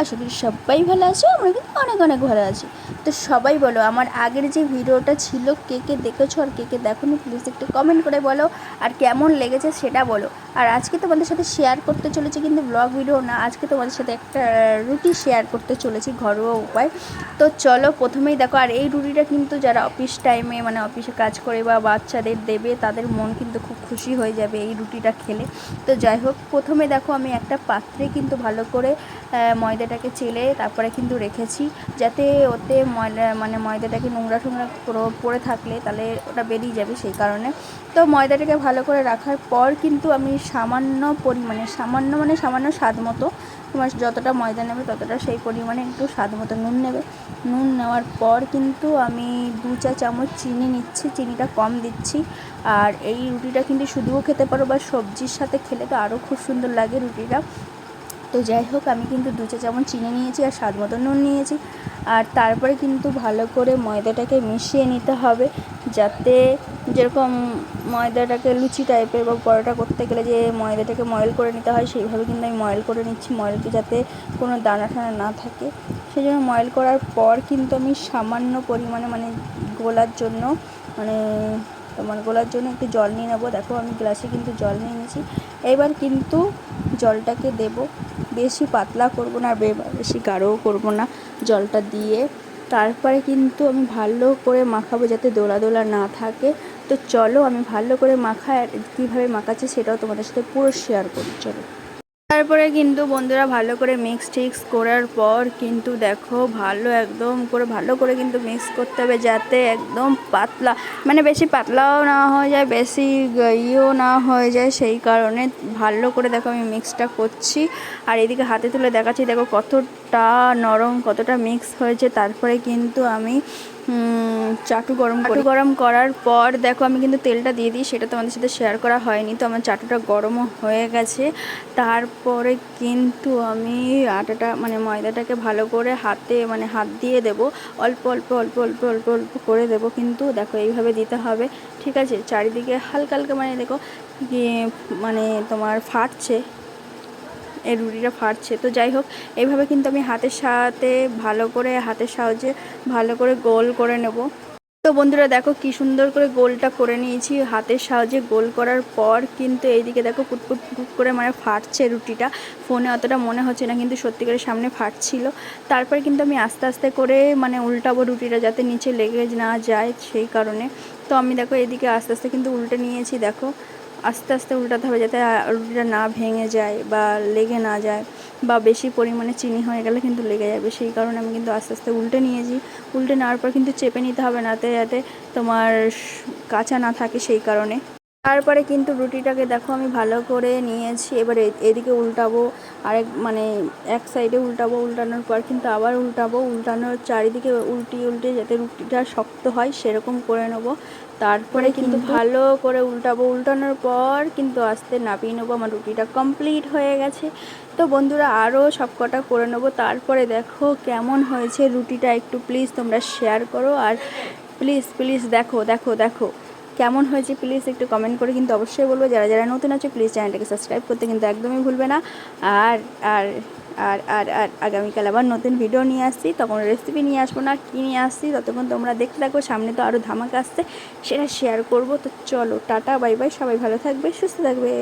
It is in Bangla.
আশা করি সবাই ভালো আছো আমরা কিন্তু অনেক অনেক ভালো আছি। তো সবাই বলো আমার আগের যে ভিডিওটা ছিল কে কে দেখেছ আর কে কে দেখোনি প্লিজ একটু কমেন্ট করে বলো। আর কেমন লেগেছে সেটা বলো। আর আজকে তোমাদের সাথে শেয়ার করতে চলেছি কিন্তু ব্লগ ভিডিও না আজকে তোমাদের সাথে একটা রুটি শেয়ার করতে চলেছি ঘরোয়া উপায়। তো চলো প্রথমেই দেখো আর এই রুটিটা কিন্তু যারা অফিস টাইমে মানে অফিসে কাজ করে বা বাচ্চাদের দেবে তাদের মন কিন্তু খুব খুশি হয়ে যাবে এই রুটিটা খেলে। তো যাই হোক প্রথমে দেখো আমি একটা পাত্রে কিন্তু ভালো করে আহ, ময়দাটাকে চেলে তারপরে কিন্তু রেখেছি। যাতে ওতে ময়দা মানে ময়দাটাকে নোংরা টোংরা পড়ে থাকলে তাহলে ওটা বেরিয়ে যাবে সেই কারণে। তো ময়দাটাকে ভালো করে রাখার পর কিন্তু আমি সামান্য পরিমাণে, সামান্য মানে সামান্য স্বাদ মতো তোমার যতটা ময়দা নেবে ততটা সেই পরিমাণে একটু স্বাদ মতো নুন নেবে। নুন নেওয়ার পর কিন্তু আমি দু চা চামচ চিনি নিচ্ছি, চিনিটা কম দিচ্ছি। আর এই রুটিটা কিন্তু শুধুও খেতে পারো বা সবজির সাথে খেলে তো আরও খুব সুন্দর লাগে রুটিটা। তো যাই হোক, আমি কিন্তু দু চা চামচ চিনি নিয়েছি আর স্বাদ মতো নুন নিয়েছি। আর তারপরে কিন্তু ভালো করে ময়দাটাকে মিশিয়ে নিতে হবে যাতে যেরকম ময়দাটাকে লুচি টাইপের বা পরোটা করতে গেলে যে ময়দাটাকে ময়েল করে নিতে হয়, সেইভাবে কিন্তু আমি ময়েল করে নিচ্ছি। ময়েলকে যাতে কোনো দানা টানা না থাকে। সেই জন্য ময়েল করার পর কিন্তু আমি সামান্য পরিমাণে মানে গোলার জন্য মানে তোমার গোলার জন্য একটু জল নিয়ে নেব। দেখো আমি গ্লাসে কিন্তু জল নিয়ে নিয়েছি। এবার কিন্তু জলটাকে দেব। বেশি পাতলা করব না বেশি গাঢ়ও করব না জলটা দিয়ে। তারপরে কিন্তু আমি ভালো করে মাখাবো যাতে দোলা দোলা না থাকে। তো চলো আমি ভালো করে মাখা কীভাবে মাখাচ্ছি সেটাও তোমাদের সাথে পুরো শেয়ার করি। চলো। তারপরে কিন্তু বন্ধুরা ভালো করে মিক্স টিক্স করার পর কিন্তু দেখো ভালো একদম করে, ভালো করে কিন্তু মিক্স করতে হবে যাতে একদম পাতলা মানে বেশি পাতলাও না হয়ে যায়, বেশি ইয়েও না হয়ে যায়। সেই কারণে ভালো করে দেখো আমি মিক্সটা করছি। আর এদিকে হাতে তুলে দেখাচ্ছি, দেখো কতটা নরম, কতটা মিক্স হয়েছে। তারপরে কিন্তু আমি চাটু গরম চাটু গরম করার পর দেখো আমি কিন্তু তেলটা দিয়ে দিই সেটা তোমাদের সাথে শেয়ার করা হয়নি তো আমার চাটুটা গরমও হয়ে গেছে। তারপরে কিন্তু আমি আটাটা মানে ময়দাটাকে ভালো করে হাতে মানে হাত দিয়ে দেব অল্প অল্প অল্প অল্প অল্প অল্প করে দেব কিন্তু দেখো এইভাবে দিতে হবে ঠিক আছে? চারিদিকে হালকা হালকা মানে দেখো কি মানে তোমার ফাটছে এই রুটিটা ফাটছে। তো যাই হোক, এইভাবে কিন্তু আমি হাতের সাথে ভালো করে, হাতের সাহায্যে ভালো করে গোল করে নেব। তো বন্ধুরা দেখো কি সুন্দর করে গোলটা করে নিয়েছি। হাতের সাহায্যে গোল করার পর কিন্তু এইদিকে দেখো পুটপুট পুট করে মানে ফাটছে রুটিটা। ফোনে অতটা মনে হচ্ছে না, কিন্তু সত্যিকারের সামনে ফাটছিল। তারপর কিন্তু আমি আস্তে আস্তে করে মানে উল্টাবো রুটিটা যাতে নিচে লেগে না যায় সেই কারণে। তো আমি দেখো এদিকে আস্তে আস্তে কিন্তু উল্টে নিয়েছি, দেখো। আস্তে আস্তে উল্টাতে হবে যাতে রুটিটা না ভেঙে যায় বা লেগে না যায় বা বেশি পরিমাণে চিনি হয়ে গেলে কিন্তু লেগে যাবে। সেই কারণে আমি কিন্তু আস্তে আস্তে উল্টে নিয়েছি। উল্টে নেওয়ার পর কিন্তু চেপে নিতে হবে নাতে যাতে তোমার কাঁচা না থাকে সেই কারণে। তারপরে কিন্তু রুটিটাকে দেখো আমি ভালো করে নিয়েছি। এবারে এদিকে উল্টাবো আরেক মানে এক সাইডে উল্টাবো উল্টানোর পর কিন্তু আবার উল্টাবো। উল্টানোর চারিদিকে উল্টিয়ে উল্টিয়ে যাতে রুটিটা শক্ত হয় সেরকম করে নেব। তারপরে কিন্তু ভালো করে উল্টাবো। উল্টানোর পর কিন্তু আস্তে নাপিয়ে নেব। আমার রুটিটা কমপ্লিট হয়ে গেছে। তো বন্ধুরা আরও সব কটা করে নেব। তারপরে দেখো কেমন হয়েছে রুটিটা। একটু প্লিজ তোমরা শেয়ার করো। আর প্লিজ প্লিজ দেখো দেখো দেখো। কেমন হয়েছে প্লিজ একটু কমেন্ট করে কিন্তু অবশ্যই বলব, যারা যারা নতুন আছে প্লিজ চ্যানেলটাকে সাবস্ক্রাইব করতে কিন্তু একদমই ভুলবে না। আর আর আর আর আর আগামীকাল আবার নতুন ভিডিও নিয়ে আসছি, তখন রেসিপি নিয়ে আসব না, কী নিয়ে আসছি, ততক্ষণ তোমরা দেখতে থাকো, সামনে তো আরও ধামাকা আসছে, সেটা শেয়ার করব। তো চলো, টাটা বাই বাই সবাই ভালো থাকবে, সুস্থ থাকবে।